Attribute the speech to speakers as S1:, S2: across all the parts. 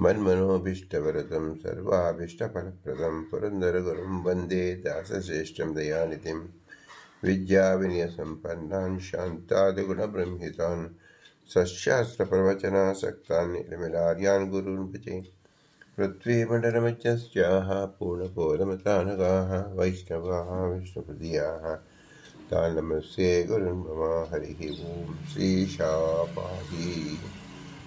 S1: मन्मनोभीष्टवरदं सर्वाभीष्टफलप्रदं पुरन्दरगुरुं वंदे दासश्रेष्ठं दयानिधिं विद्याविनयसम्पन्नान् शान्तादिगुणबृंहितान् सशास्त्रप्रवचनासक्तान् निर्मिलार्यान् गुरून् भजे। पृथ्वीमण्डलमध्यस्याः पूर्णबोधमतानगाः वैष्णवाः विष्णुपदीयाः तान् नमस्ये गुरुन् मम हरिः ॐ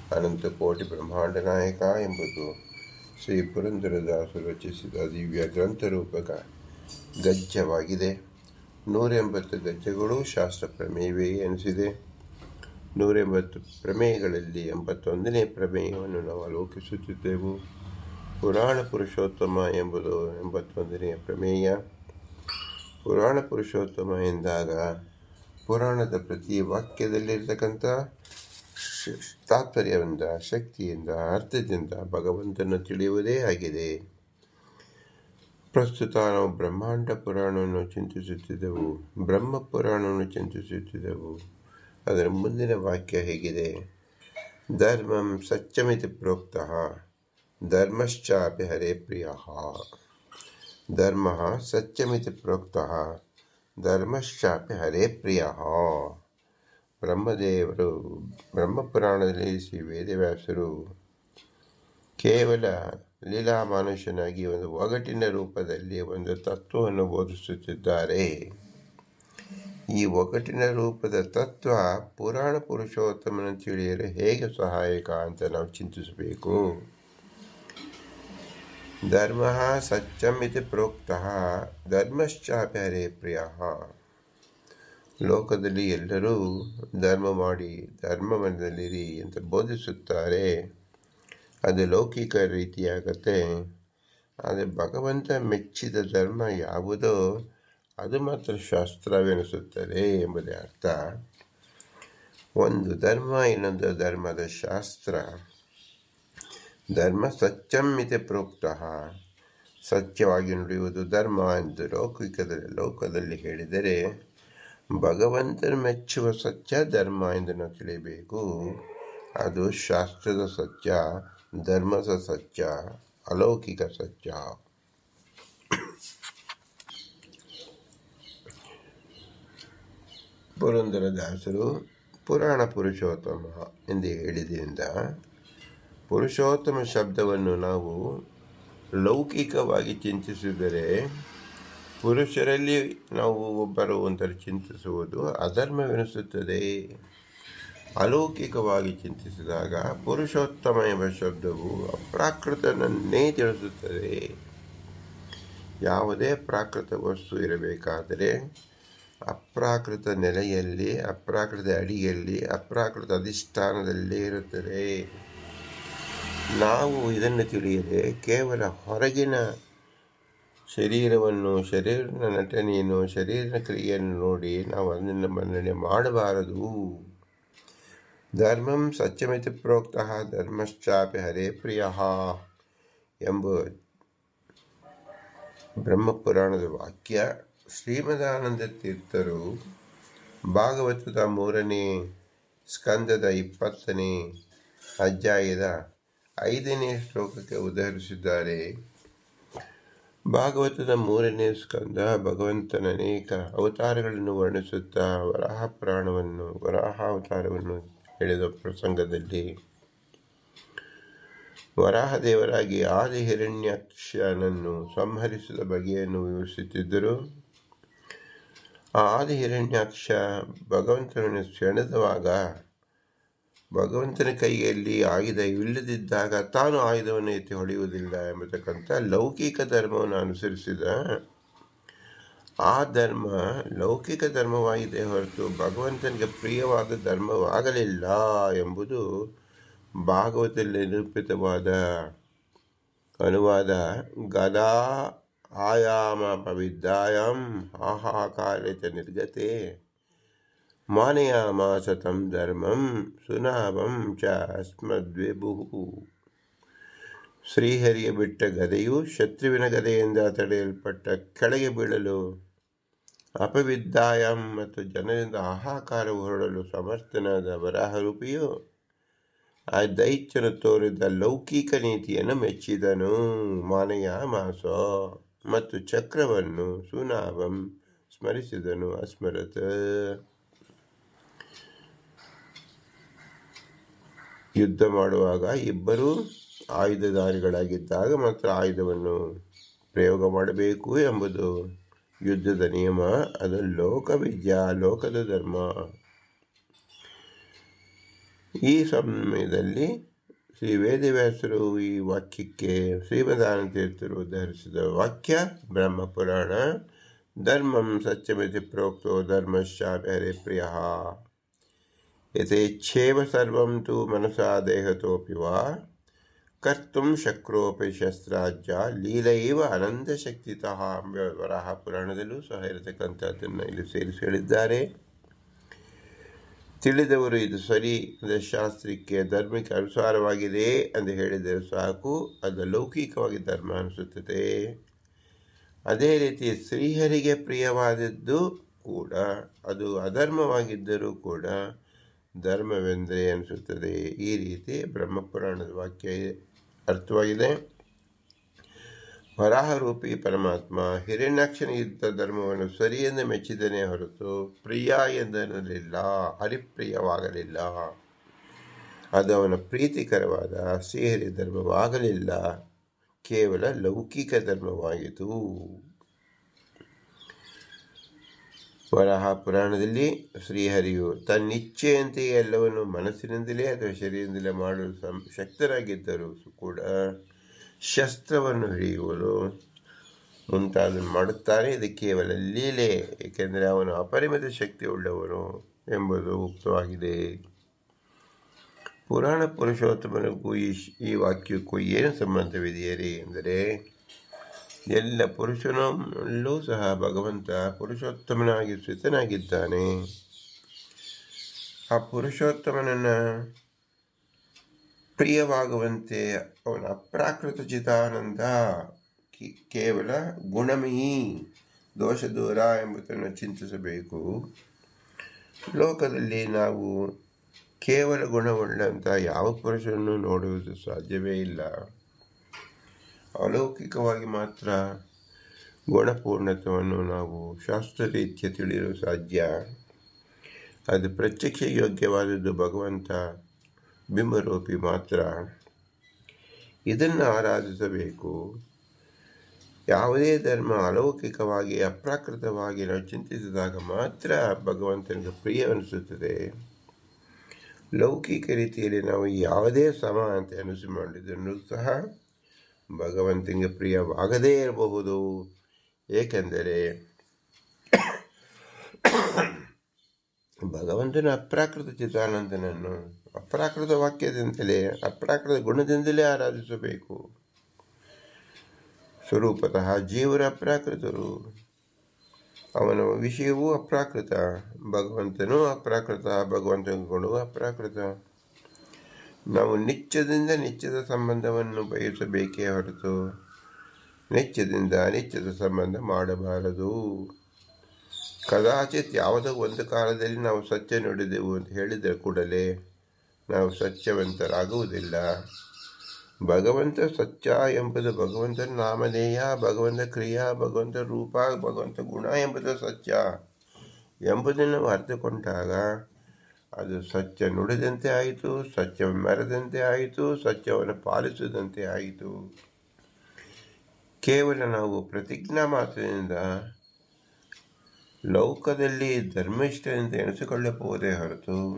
S1: ಶ್ರೀಶಾಪಾದಿ ಅನಂತಕೋಟಿ ಬ್ರಹ್ಮಾಂಡ ನಾಯಕ ಎಂಬುದು ಶ್ರೀ ಪುರಂದರದಾಸರು ರಚಿಸಿದ ದಿವ್ಯ ಗ್ರಂಥರೂಪಕ. ಗಜ್ಜವಾಗಿದೆ ನೂರೆಂಬತ್ತು ಗಜ್ಜಗಳು ಶಾಸ್ತ್ರ ಪ್ರಮೇಯವೇ ಎನಿಸಿದೆ. ನೂರೆಂಬತ್ತು ಪ್ರಮೇಯಗಳಲ್ಲಿ ಎಂಬತ್ತೊಂದನೇ ಪ್ರಮೇಯವನ್ನು ನಾವು ಆಲೋಕಿಸುತ್ತಿದ್ದೆವು ಪುರಾಣ ಪುರುಷೋತ್ತಮ ಎಂಬುದು ಎಂಬತ್ತೊಂದನೆಯ ಪ್ರಮೇಯ. ಪುರಾಣ ಪುರುಷೋತ್ತಮ ಎಂದಾಗ ಪುರಾಣದ ಪ್ರತಿ ವಾಕ್ಯದಲ್ಲಿರ್ತಕ್ಕಂಥ ತಾತ್ಪರ್ಯದಿಂದ ಶಕ್ತಿಯಿಂದ, ಅರ್ಥದಿಂದ ಭಗವಂತನ ತಿಳಿಯುವುದೇ ಆಗಿದೆ. ಪ್ರಸ್ತುತ ನಾವು ಬ್ರಹ್ಮಾಂಡ ಪುರಾಣವನ್ನು ಚಿಂತಿಸುತ್ತಿದ್ದೆವು. ಬ್ರಹ್ಮ ಪುರಾಣವನ್ನು ಚಿಂತಿಸುತ್ತಿದ್ದೆವು. ಅದರ ಮುಂದಿನ ವಾಕ್ಯ ಹೇಗಿದೆ. ಧರ್ಮಂ ಸತ್ಯಮಿತಿ ಪ್ರೋಕ್ತಃ. ಧರ್ಮಶ್ಚಾಪಿ ಹರೇ ಪ್ರಿಯ. ಧರ್ಮ ಸತ್ಯಮಿತಿ ಪ್ರೋಕ್ತಃ. ಧರ್ಮಶ್ಚಾಪಿ ಹರೇ ಪ್ರಿಯ. ಬ್ರಹ್ಮದೇವರು ಬ್ರಹ್ಮಪುರಾಣದಲ್ಲಿ ಶ್ರೀ ವೇದವ್ಯಾಸರು ಕೇವಲ ಲೀಲಾ ಮನುಷ್ಯನಾಗಿ ಒಂದು ಒಗಟಿನ ರೂಪದಲ್ಲಿ ಒಂದು ತತ್ವವನ್ನು ಬೋಧಿಸುತ್ತಿದ್ದಾರೆ. ಈ ಒಗಟಿನ ರೂಪದ ತತ್ವ ಪುರಾಣ ಪುರುಷೋತ್ತಮನ ತಿಳಿಯಲು ಹೇಗೆ ಸಹಾಯಕ ಅಂತ ನಾವು ಚಿಂತಿಸಬೇಕು. ಧರ್ಮ ಸತ್ಯಂ ಇತಿ ಪ್ರೋಕ್ತಃ ಧರ್ಮಶ್ಚಾಪಿ ಹರೇ ಪ್ರಿಯ. ಲೋಕದಲ್ಲಿ ಎಲ್ಲರೂ ಧರ್ಮ ಮಾಡಿ ಧರ್ಮವನ್ನಲ್ಲಿರಿ ಅಂತ ಬೋಧಿಸುತ್ತಾರೆ. ಅದು ಲೌಕಿಕ ರೀತಿಯಾಗತ್ತೆ. ಆದರೆ ಭಗವಂತ ಮೆಚ್ಚಿದ ಧರ್ಮ ಯಾವುದೋ ಅದು ಮಾತ್ರ ಶಾಸ್ತ್ರವೆನಿಸುತ್ತದೆ ಎಂಬುದೇ ಅರ್ಥ. ಒಂದು ಧರ್ಮ, ಇನ್ನೊಂದು ಧರ್ಮದ ಶಾಸ್ತ್ರ. ಧರ್ಮ ಸತ್ಯಂ ಪ್ರೋಕ್ತ ಪ್ರೋಕ್ತಃ. ಸತ್ಯವಾಗಿ ನುಡಿಯುವುದು ಧರ್ಮ ಎಂದು ಲೌಕಿಕದಲ್ಲಿ ಲೋಕದಲ್ಲಿ ಹೇಳಿದರೆ ಭಗವಂತನು ಮೆಚ್ಚುವ ಸತ್ಯ ಧರ್ಮ ಎಂದು ನಾವು ತಿಳಿಯಬೇಕು. ಅದು ಶಾಸ್ತ್ರದ ಸತ್ಯ, ಧರ್ಮದ ಸತ್ಯ, ಅಲೌಕಿಕ ಸತ್ಯ. ಪುರಂದರದಾಸರು ಪುರಾಣ ಪುರುಷೋತ್ತಮ ಎಂದು ಹೇಳಿದ್ರಿಂದ ಪುರುಷೋತ್ತಮ ಶಬ್ದವನ್ನು ನಾವು ಲೌಕಿಕವಾಗಿ ಚಿಂತಿಸಿದರೆ ಪುರುಷರಲ್ಲಿ ನಾವು ಒಬ್ಬರು ಅಂತ ಚಿಂತಿಸುವುದು ಅಧರ್ಮವೆನಿಸುತ್ತದೆ. ಅಲೌಕಿಕವಾಗಿ ಚಿಂತಿಸಿದಾಗ ಪುರುಷೋತ್ತಮ ಎಂಬ ಶಬ್ದವು ಅಪ್ರಾಕೃತನನ್ನೇ ತಿಳಿಸುತ್ತದೆ. ಯಾವುದೇ ಪ್ರಾಕೃತ ವಸ್ತು ಇರಬೇಕಾದರೆ ಅಪ್ರಾಕೃತ ನೆಲೆಯಲ್ಲಿ, ಅಪ್ರಾಕೃತ ಅಡಿಯಲ್ಲಿ, ಅಪ್ರಾಕೃತ ಅಧಿಷ್ಠಾನದಲ್ಲೇ ಇರುತ್ತದೆ. ನಾವು ಇದನ್ನು ತಿಳಿಯದೆ ಕೇವಲ ಹೊರಗಿನ ಶರೀರವನ್ನು ಶರೀರದ ನಟನೆಯನ್ನು ಶರೀರದ ಕ್ರಿಯೆಯನ್ನು ನೋಡಿ ನಾವು ಅದನ್ನು ಮನ್ನಣೆ ಮಾಡಬಾರದು. ಧರ್ಮಂ ಸತ್ಯಮಿತಿ ಪ್ರೋಕ್ತಃ, ಧರ್ಮಶ್ಚಾಪಿ ಹರೇ ಪ್ರಿಯ ಎಂಬ ಬ್ರಹ್ಮಪುರಾಣದ ವಾಕ್ಯ. ಶ್ರೀಮದಾನಂದ ತೀರ್ಥರು ಭಾಗವತದ ಮೂರನೇ ಸ್ಕಂದದ ಇಪ್ಪತ್ತನೇ ಅಧ್ಯಾಯದ ಐದನೇ ಶ್ಲೋಕಕ್ಕೆ ಉದಾಹರಿಸಿದ್ದಾರೆ ಭಾಗವತದ ಮೂರನೇ ಸ್ಕಂದ ಭಗವಂತನ ಅನೇಕ ಅವತಾರಗಳನ್ನು ವರ್ಣಿಸುತ್ತಾ ವರಾಹ ಪುರಾಣವನ್ನು ವರಾಹ ಅವತಾರವನ್ನು ಹೇಳಿದ ಪ್ರಸಂಗದಲ್ಲಿ. ವರಾಹದೇವರಾಗಿ ಆದಿ ಹಿರಣ್ಯಾಕ್ಷನನ್ನು ಸಂಹರಿಸಿದ ಬಗೆಯನ್ನು ವಿವರಿಸುತ್ತಿದ್ದರು. ಆ ಆದಿ ಹಿರಣ್ಯಾಕ್ಷ ಭಗವಂತನನ್ನು ಸೆಳೆದವಾಗ ಭಗವಂತನ ಕೈಯಲ್ಲಿ ಆಯುಧ ಇಲ್ಲದಿದ್ದಾಗ ತಾನು ಆಯುಧವನ್ನು ಎತ್ತಿ ಹೊಡೆಯುವುದಿಲ್ಲ ಎಂಬತಕ್ಕಂಥ ಲೌಕಿಕ ಧರ್ಮವನ್ನು ಅನುಸರಿಸಿದ ಆ ಧರ್ಮ ಲೌಕಿಕ ಧರ್ಮವಾಗಿದೆ ಹೊರತು ಭಗವಂತನಿಗೆ ಪ್ರಿಯವಾದ ಧರ್ಮವಾಗಲಿಲ್ಲ ಎಂಬುದು ಭಾಗವತದಲ್ಲಿ ನಿರೂಪಿತವಾದ ಅನುವಾದ ಗದಾ ಆಯಾಮ ಪವಿದ್ದಾಯಂ ಆಹಾಕಾರಿತ ನಿರ್ಗತೆ. ಮಾನಯಾಮಾಸ ಮಾಸತಂ ಧರ್ಮಂ ಸುನಾಭಂ ಚ ಅಸ್ಮದ್ವಿಭು ಶ್ರೀಹರಿಯ ಬಿಟ್ಟ ಗದೆಯು ಶತ್ರುವಿನ ಗದೆಯಿಂದ ತಡೆಯಲ್ಪಟ್ಟ ಕೆಳಗೆ ಬೀಳಲು ಅಪವಿದ್ದಾಯಂ ಮತ್ತು ಜನರಿಂದ ಹಾಹಾಕಾರ ಹೊರಡಲು ಸಮರ್ಥನಾದ ವರಾಹರೂಪಿಯು ಆ ದೈತ್ಯನು ತೋರಿದ ಲೌಕಿಕ ನೀತಿಯನ್ನು ಮೆಚ್ಚಿದನು. ಮಾನಯ ಮಾಸ ಮತ್ತು ಚಕ್ರವನ್ನು ಸುನಾಭಂ ಸ್ಮರಿಸಿದನು ಅಸ್ಮರತ. ಯುದ್ಧ ಮಾಡುವಾಗ ಇಬ್ಬರೂ ಆಯುಧಧಾರಿಗಳಾಗಿದ್ದಾಗ ಮಾತ್ರ ಆಯುಧವನ್ನು ಪ್ರಯೋಗ ಮಾಡಬೇಕು ಎಂಬುದು ಯುದ್ಧದ ನಿಯಮ. ಅದು ಲೋಕವಿದ್ಯಾ, ಲೋಕದ ಧರ್ಮ. ಈ ಸಮಯದಲ್ಲಿ ಶ್ರೀ ವೇದವ್ಯಾಸರು ಈ ವಾಕ್ಯಕ್ಕೆ ಶ್ರೀಮದಾನ ತೀರ್ಥರು ಧರಿಸಿದ ವಾಕ್ಯ ಬ್ರಹ್ಮಪುರಾಣ. ಧರ್ಮಂ ಸತ್ಯಮಿತಿ ಪ್ರೋಕ್ತೋ ಧರ್ಮಶ್ಚಾಪಿ ಹರಿಪ್ರಿಯ ಯಥೇಚ್ಛೇವ ಸರ್ವಂ ತು ಮನಸಾ ದೇಹತೋಪಿ ವಾ ಕರ್ತುಂ ಶಕ್ರೋಪಿ ಶಸ್ತ್ರಾಜ್ಯ ಲೀಲೈವ ಅನಂದ ಶಕ್ತಿತಃ ಎಂಬ ವರಾಹ ಪುರಾಣದಲ್ಲೂ ಸಹ ಇರತಕ್ಕಂಥದ್ದನ್ನು ಇಲ್ಲಿ ಸೇರಿಸಿ ಹೇಳಿದ್ದಾರೆ. ತಿಳಿದವರು ಇದು ಸರಿ ಅಂದರೆ ಶಾಸ್ತ್ರಕ್ಕೆ ಧರ್ಮಕ್ಕೆ ಅನುಸಾರವಾಗಿದೆ ಎಂದು ಹೇಳಿದರೆ ಸಾಕು, ಅದು ಲೌಕಿಕವಾಗಿ ಧರ್ಮ ಅನಿಸುತ್ತದೆ. ಅದೇ ರೀತಿ ಶ್ರೀಹರಿಗೆ ಪ್ರಿಯವಾದದ್ದು ಕೂಡ, ಅದು ಅಧರ್ಮವಾಗಿದ್ದರೂ ಕೂಡ ಧರ್ಮವೆಂದರೆ ಅನಿಸುತ್ತದೆ ಈ ರೀತಿ ಬ್ರಹ್ಮಪುರಾಣದ ವಾಕ್ಯ ಅರ್ಥವಾಗಿದೆ. ವರಾಹರೂಪಿ ಪರಮಾತ್ಮ ಹಿರಣ್ಯಾಕ್ಷನ ಯುದ್ಧ ಧರ್ಮವನ್ನು ಎಂದು ಮೆಚ್ಚಿದನೇ ಹೊರತು ಪ್ರಿಯ ಎಂದಿರಲಿಲ್ಲ, ಹರಿಪ್ರಿಯವಾಗಲಿಲ್ಲ. ಅದು ಅವನ ಪ್ರೀತಿಕರವಾದ ಶ್ರೀಹರಿ ಧರ್ಮವಾಗಲಿಲ್ಲ. ಕೇವಲ ಲೌಕಿಕ ಧರ್ಮವಾಯಿತು ವರಾಹ ಪುರಾಣದಲ್ಲಿ ಶ್ರೀಹರಿಯು ತನ್ನಿಚ್ಛೆಯಂತೆಯೇ ಎಲ್ಲವನ್ನು ಮನಸ್ಸಿನಿಂದಲೇ ಅಥವಾ ಶರೀರದಿಂದಲೇ ಮಾಡಲು ಸಂ, ಶಕ್ತರಾಗಿದ್ದರೂ ಕೂಡ ಶಸ್ತ್ರವನ್ನು ಹಿಡಿಯುವರು ಮುಂತಾದನ್ನು ಮಾಡುತ್ತಾರೆ. ಇದು ಕೇವಲ ಲೀಲೆ, ಏಕೆಂದರೆ ಅವನು ಅಪರಿಮಿತ ಶಕ್ತಿ ಉಳ್ಳವನು ಎಂಬುದು ಉಕ್ತವಾಗಿದೆ. ಪುರಾಣ ಪುರುಷೋತ್ತಮನಿಗೂ ಈ ಈ ವಾಕ್ಯಕ್ಕೂ ಏನು ಸಂಬಂಧವಿದೆಯರಿ ಎಂದರೆ ಎಲ್ಲ ಪುರುಷನಲ್ಲೂ ಸಹ ಭಗವಂತ ಪುರುಷೋತ್ತಮನಾಗಿ ಸ್ಥಿತನಾಗಿದ್ದಾನೆ ಆ ಪುರುಷೋತ್ತಮನನ್ನು ಪ್ರಿಯವಾಗುವಂತೆ ಅವನ ಅಪ್ರಾಕೃತ ಚಿತಾನಂದ ಕೇವಲ ಗುಣಮಯಿ ದೋಷ ದೂರ ಎಂಬುದನ್ನು ಚಿಂತಿಸಬೇಕು. ಲೋಕದಲ್ಲಿ ನಾವು ಕೇವಲ ಗುಣವುಳ್ಳಂಥ ಯಾವ ಪುರುಷನನ್ನು ನೋಡುವುದು ಸಾಧ್ಯವೇ ಇಲ್ಲ. ಅಲೌಕಿಕವಾಗಿ ಮಾತ್ರ ಗುಣಪೂರ್ಣತ್ವವನ್ನು ನಾವು ಶಾಸ್ತ್ರರೀತ್ಯ ತಿಳಿಯಲು ಸಾಧ್ಯ. ಅದು ಪ್ರತ್ಯಕ್ಷ ಯೋಗ್ಯವಾದದ್ದು ಭಗವಂತ, ಬಿಂಬರೂಪಿ ಮಾತ್ರ. ಇದನ್ನು ಆರಾಧಿಸಬೇಕು. ಯಾವುದೇ ಧರ್ಮ ಅಲೌಕಿಕವಾಗಿ ಅಪ್ರಾಕೃತವಾಗಿ ನಾವು ಚಿಂತಿಸಿದಾಗ ಮಾತ್ರ ಭಗವಂತನಿಗೆ ಪ್ರಿಯವೆನಿಸುತ್ತದೆ ಲೌಕಿಕ ರೀತಿಯಲ್ಲಿ ನಾವು ಯಾವುದೇ ಸಮ ಅಂತ ಅನಿಸಿ ಮಾಡಿದ್ದನ್ನು ಸಹ ಭಗವಂತನಿಗೆ ಪ್ರಿಯವಾಗದೇ ಇರಬಹುದು. ಏಕೆಂದರೆ ಭಗವಂತನ ಅಪ್ರಾಕೃತ ಚಿತ್ತಾನಂದನನ್ನು ಅಪ್ರಾಕೃತ ವಾಕ್ಯದಿಂದಲೇ, ಅಪ್ರಾಕೃತ ಗುಣದಿಂದಲೇ ಆರಾಧಿಸಬೇಕು. ಸ್ವರೂಪತಃ ಜೀವರ ಅಪ್ರಾಕೃತರು. ಅವನ ವಿಷಯವೂ ಅಪ್ರಾಕೃತ. ಭಗವಂತನೂ ಅಪ್ರಾಕೃತ, ಭಗವಂತನ ಗುಣವೂ ಅಪ್ರಾಕೃತ. ನಾವು ನಿತ್ಯದಿಂದ ನಿತ್ಯದ ಸಂಬಂಧವನ್ನು ಬಯಸಬೇಕೇ ಹೊರತು ನಿತ್ಯದಿಂದ ಅನಿತ್ಯದ ಸಂಬಂಧ ಮಾಡಬಾರದು. ಕದಾಚಿತ್ ಯಾವುದೋ ಒಂದು ಕಾಲದಲ್ಲಿ ನಾವು ಸತ್ಯ ನುಡಿದೆವು ಅಂತ ಹೇಳಿದ ಕೂಡಲೇ ನಾವು ಸತ್ಯವಂತರಾಗುವುದಿಲ್ಲ. ಭಗವಂತ ಸತ್ಯ ಎಂಬುದು ಭಗವಂತನ ನಾಮಧೇಯ, ಭಗವಂತ ಕ್ರಿಯಾ, ಭಗವಂತ ರೂಪ, ಭಗವಂತ ಗುಣ ಎಂಬುದು ಸತ್ಯ ಎಂಬುದನ್ನು ಅರ್ಥಕೊಂಡಾಗ ಅದು ಸತ್ಯ ನುಡಿದಂತೆ ಆಯಿತು ಸತ್ಯ ಮೆರೆದಂತೆ ಆಯಿತು, ಸತ್ಯವನ್ನು ಪಾಲಿಸಿದಂತೆ ಆಯಿತು. ಕೇವಲ ನಾವು ಪ್ರತಿಜ್ಞಾ ಮಾತ್ರದಿಂದ ಲೌಕದಲ್ಲಿ ಧರ್ಮಿಷ್ಠರಿಂದ ಎಣಿಸಿಕೊಳ್ಳಬಹುದೇ ಹೊರತು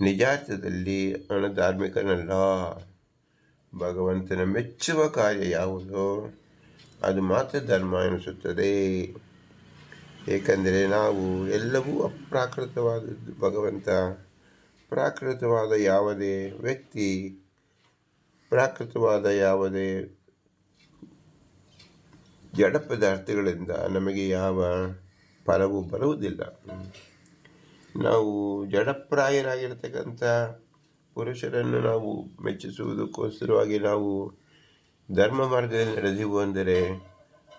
S1: ನಿಜಾರ್ಥದಲ್ಲಿ ಅಣಧಾರ್ಮಿಕನಲ್ಲ. ಧಾರ್ಮಿಕನಲ್ಲ ಭಗವಂತನ ಮೆಚ್ಚುವ ಕಾರ್ಯ ಯಾವುದೋ? ಅದು ಮಾತ್ರ ಧರ್ಮ ಎನಿಸುತ್ತದೆ. ಏಕೆಂದರೆ ನಾವು ಎಲ್ಲವೂ ಅಪ್ರಾಕೃತವಾದದ್ದು ಭಗವಂತ, ಪ್ರಾಕೃತವಾದ ಯಾವುದೇ ವ್ಯಕ್ತಿ, ಪ್ರಾಕೃತವಾದ ಯಾವುದೇ ಜಡ ಪದಾರ್ಥಗಳಿಂದ ನಮಗೆ ಯಾವ ಫಲವು ಬರುವುದಿಲ್ಲ. ನಾವು ಜಡಪ್ರಾಯರಾಗಿರ್ತಕ್ಕಂಥ ಪುರುಷರನ್ನು ನಾವು ಮೆಚ್ಚಿಸುವುದಕ್ಕೋಸ್ಕರವಾಗಿ ನಾವು ಧರ್ಮ ಮಾರ್ಗದಲ್ಲಿ ನಡೆದೆವು ಅಂದರೆ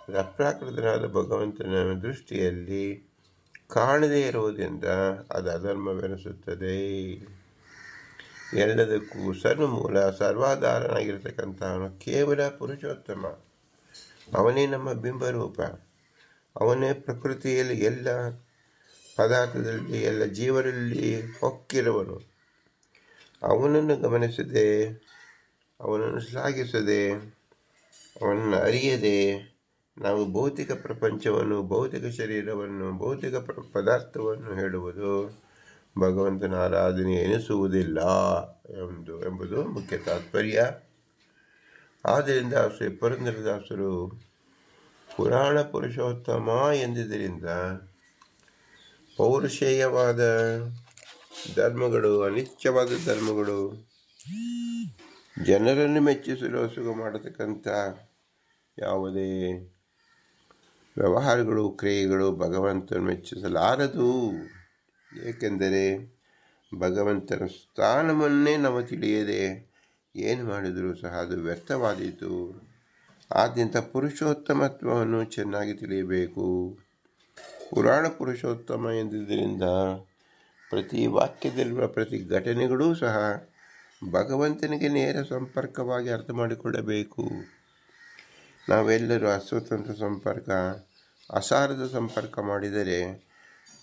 S1: ಅಪ್ರಾಕೃತನಾದ ಭಗವಂತನ ದೃಷ್ಟಿಯಲ್ಲಿ ಕಾಣದೇ ಇರುವುದರಿಂದ ಅದು ಅಧರ್ಮವೆನಿಸುತ್ತದೆ. ಎಲ್ಲದಕ್ಕೂ ಸರ್ವಮೂಲ ಸರ್ವಾಧಾರನಾಗಿರ್ತಕ್ಕಂಥವನು ಕೇವಲ ಪುರುಷೋತ್ತಮ. ಅವನೇ ನಮ್ಮ ಬಿಂಬರೂಪ. ಅವನೇ ಪ್ರಕೃತಿಯಲ್ಲಿ ಎಲ್ಲ ಪದಾರ್ಥದಲ್ಲಿ, ಎಲ್ಲ ಜೀವರಲ್ಲಿ ಹೊಕ್ಕಿರುವನು. ಅವನನ್ನು ಗಮನಿಸದೆ, ಅವನನ್ನು ಶ್ಲಾಘಿಸದೆ, ಅವನನ್ನು ಅರಿಯದೆ ನಾವು ಭೌತಿಕ ಪ್ರಪಂಚವನ್ನು, ಭೌತಿಕ ಶರೀರವನ್ನು, ಭೌತಿಕ ಪದಾರ್ಥವನ್ನು ಹೇಳುವುದು ಭಗವಂತನ ಆರಾಧನೆ ಎನಿಸುವುದಿಲ್ಲ ಎಂದು, ಎಂಬುದು ಮುಖ್ಯ ತಾತ್ಪರ್ಯ. ಆದ್ದರಿಂದ ಶ್ರೀ ಪುರಂದರದಾಸರು ಪುರಾಣ ಪುರುಷೋತ್ತಮ ಎಂದಿದ್ದರಿಂದ ಪೌರುಷೇಯವಾದ ಧರ್ಮಗಳು, ಅನಿತ್ಯವಾದ ಧರ್ಮಗಳು ಜನರನ್ನು ಮೆಚ್ಚಿಸಲು ಸುಗ ಮಾಡತಕ್ಕಂಥ ಯಾವುದೇ ವ್ಯವಹಾರಗಳು, ಕ್ರಿಯೆಗಳು ಭಗವಂತನ ಮೆಚ್ಚಿಸಲಾರದು. ಏಕೆಂದರೆ ಭಗವಂತನ ಸ್ಥಾನವನ್ನೇ ನಾವು ತಿಳಿಯದೆ ಏನು ಮಾಡಿದರೂ ಸಹ ಅದು ವ್ಯರ್ಥವಾದೀತು. ಆದ್ಯಂತ ಪುರುಷೋತ್ತಮತ್ವವನ್ನು ಚೆನ್ನಾಗಿ ತಿಳಿಯಬೇಕು. ಪುರಾಣ ಪುರುಷೋತ್ತಮ ಎಂದಿದ್ದರಿಂದ ಪ್ರತಿ ವಾಕ್ಯದಲ್ಲಿರುವ ಪ್ರತಿ ಘಟನೆಗಳೂ ಸಹ ಭಗವಂತನಿಗೆ ನೇರ ಸಂಪರ್ಕವಾಗಿ ಅರ್ಥ ಮಾಡಿಕೊಳ್ಳಬೇಕು. ನಾವೆಲ್ಲರೂ ಅಸ್ವತಂತ್ರ ಸಂಪರ್ಕ, ಅಸಾರದ ಸಂಪರ್ಕ ಮಾಡಿದರೆ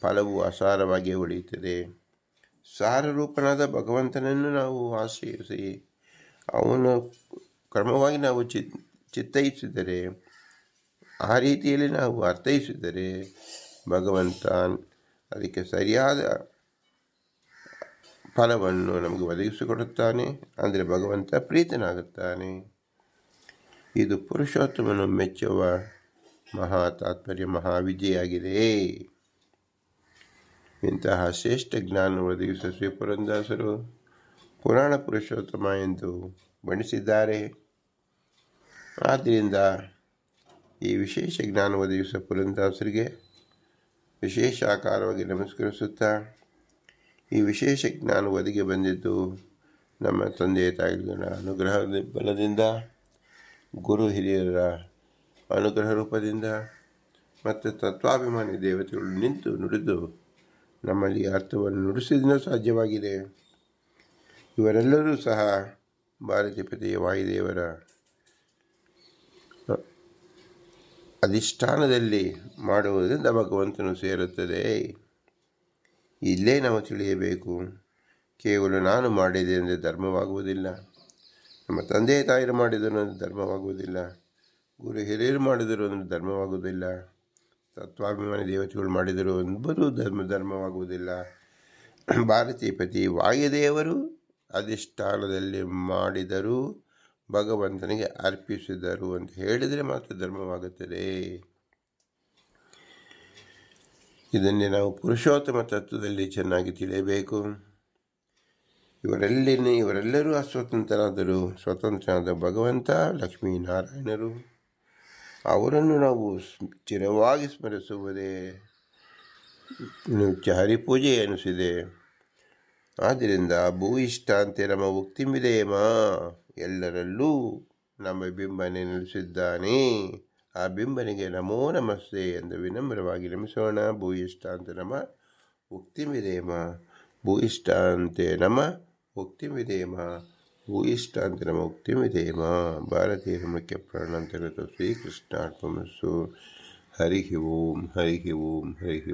S1: ಫಲವು ಅಸಾರವಾಗಿ ಉಳಿಯುತ್ತದೆ. ಸಾರರೂಪನಾದ ಭಗವಂತನನ್ನು ನಾವು ಆಶ್ರಯಿಸಿ, ಅವನು ಕ್ರಮವಾಗಿ ನಾವು ಚಿ, ಚಿತ್ತೈಸಿದರೆ, ಆ ರೀತಿಯಲ್ಲಿ ನಾವು ಅರ್ಥೈಸಿದರೆ ಭಗವಂತ ಅದಕ್ಕೆ ಸರಿಯಾದ ಫಲವನ್ನು ನಮಗೆ ಒದಗಿಸಿಕೊಡುತ್ತಾನೆ. ಅಂದರೆ ಭಗವಂತ ಪ್ರೀತನಾಗುತ್ತಾನೆ. ಇದು ಪುರುಷೋತ್ತಮನು ಮೆಚ್ಚುವ ಮಹಾ ತಾತ್ಪರ್ಯ ಮಹಾವಿದ್ಯೆಯಾಗಿದೆ ಇಂತಹ ಶ್ರೇಷ್ಠ ಜ್ಞಾನ ಒದಗಿಸುವ ಶ್ರೀ ಪುರಂದಾಸರು ಪುರಾಣ ಪುರುಷೋತ್ತಮ ಎಂದು ಬಣ್ಣಿಸಿದ್ದಾರೆ. ಆದ್ದರಿಂದ ಈ ವಿಶೇಷ ಜ್ಞಾನ ಒದಗಿಸುವ ಪುರಂದಾಸರಿಗೆ ವಿಶೇಷ ಆಕಾರವಾಗಿ ನಮಸ್ಕರಿಸುತ್ತಾ, ಈ ವಿಶೇಷ ಜ್ಞಾನ ಒದಗಿ ಬಂದಿದ್ದು ನಮ್ಮ ತಂದೆ ತಾಯಿಗಳ ಅನುಗ್ರಹ ಬಲದಿಂದ. ಗುರು ಹಿರಿಯರ ಅನುಗ್ರಹ ರೂಪದಿಂದ ಮತ್ತು ತತ್ವಾಭಿಮಾನಿ ದೇವತೆಗಳು ನಿಂತು ನುಡಿದು ನಮ್ಮಲ್ಲಿ ಅರ್ಥವನ್ನು ನುಡಿಸಿದ್ರೆ ಸಾಧ್ಯವಾಗಿದೆ. ಇವರೆಲ್ಲರೂ ಸಹ ಭಾರತೀಪತಿಯ ವಾಯುದೇವರ ಅಧಿಷ್ಠಾನದಲ್ಲಿ ಮಾಡುವುದರಿಂದ ಭಗವಂತನು ಸೇರುತ್ತದೆ. ಇಲ್ಲೇ ನಾವು ತಿಳಿಯಬೇಕು. ಕೇವಲ ನಾನು ಮಾಡಿದೆ ಅಂದರೆ ಧರ್ಮವಾಗುವುದಿಲ್ಲ. ನಮ್ಮ ತಂದೆ ತಾಯಿರು ಮಾಡಿದರು ಧರ್ಮವಾಗುವುದಿಲ್ಲ. ಗುರು ಹಿರಿಯರು ಮಾಡಿದರು ಅಂದರೆ ಧರ್ಮವಾಗುವುದಿಲ್ಲ. ತತ್ವಾಭಿಮಾನಿ ದೇವತೆಗಳು ಮಾಡಿದರು ಎಂಬುದು ಧರ್ಮ, ಧರ್ಮವಾಗುವುದಿಲ್ಲ. ಭಾರತೀಯ ಭಾರತೀಪತಿ ವಾಯುದೇವರು ಅಧಿಷ್ಠಾನದಲ್ಲಿ ಮಾಡಿದರೂ, ಭಗವಂತನಿಗೆ ಅರ್ಪಿಸಿದರು ಅಂತ ಹೇಳಿದರೆ ಮಾತ್ರ ಧರ್ಮವಾಗುತ್ತದೆ. ಇದನ್ನೇ ನಾವು ಪುರುಷೋತ್ತಮ ತತ್ವದಲ್ಲಿ ಚೆನ್ನಾಗಿ ತಿಳಿಯಬೇಕು. ಇವರೆಲ್ಲಿನ, ಇವರೆಲ್ಲರೂ ಅಸ್ವತಂತ್ರರಾದರು ಸ್ವತಂತ್ರನಾದ ಭಗವಂತ, ಲಕ್ಷ್ಮೀನಾರಾಯಣರು. ಅವರನ್ನು ನಾವು ಚಿರವಾಗಿ ಸ್ಮರಿಸುವುದೇ. ಚಾರಿ ಪೂಜೆ ಎನಿಸಿದೆ. ಆದ್ದರಿಂದ ಭೂ ಇಷ್ಟ ಅಂತೆ ನಮ್ಮ ಉಕ್ತಿಮಿದೆಯಮ್ಮ ಎಲ್ಲರಲ್ಲೂ ನಮ್ಮ ಬಿಂಬನೆ ನಿಲ್ಲಿಸಿದ್ದಾನೆ ಆ ಬಿಂಬನಿಗೆ ನಮೋ ನಮಸ್ತೆ ಎಂದು ವಿನಮ್ರವಾಗಿ ನಮಿಸೋಣ. ಭೂಯಿಷ್ಠ ಅಂತ ನಮ ಅಂತೆ ಭೂಯಿಷ್ಠ ಅಂತೆ ನಮ ಉಕ್ತಿಮಿದೇಮ ಭೂಯಿಷ್ಠ ಅಂತ ನಮ ಉಕ್ತಿಮಿದೇಮ ಭಾರತೀಯ ಮುಖ್ಯ ಪ್ರಾಣ ಅಂತ ಶ್ರೀಕೃಷ್ಣ ಅರ್ಪಮಸ್ಸು ಹರಿ ಓಂ ಹರಿ ಓಂ ಹರಿ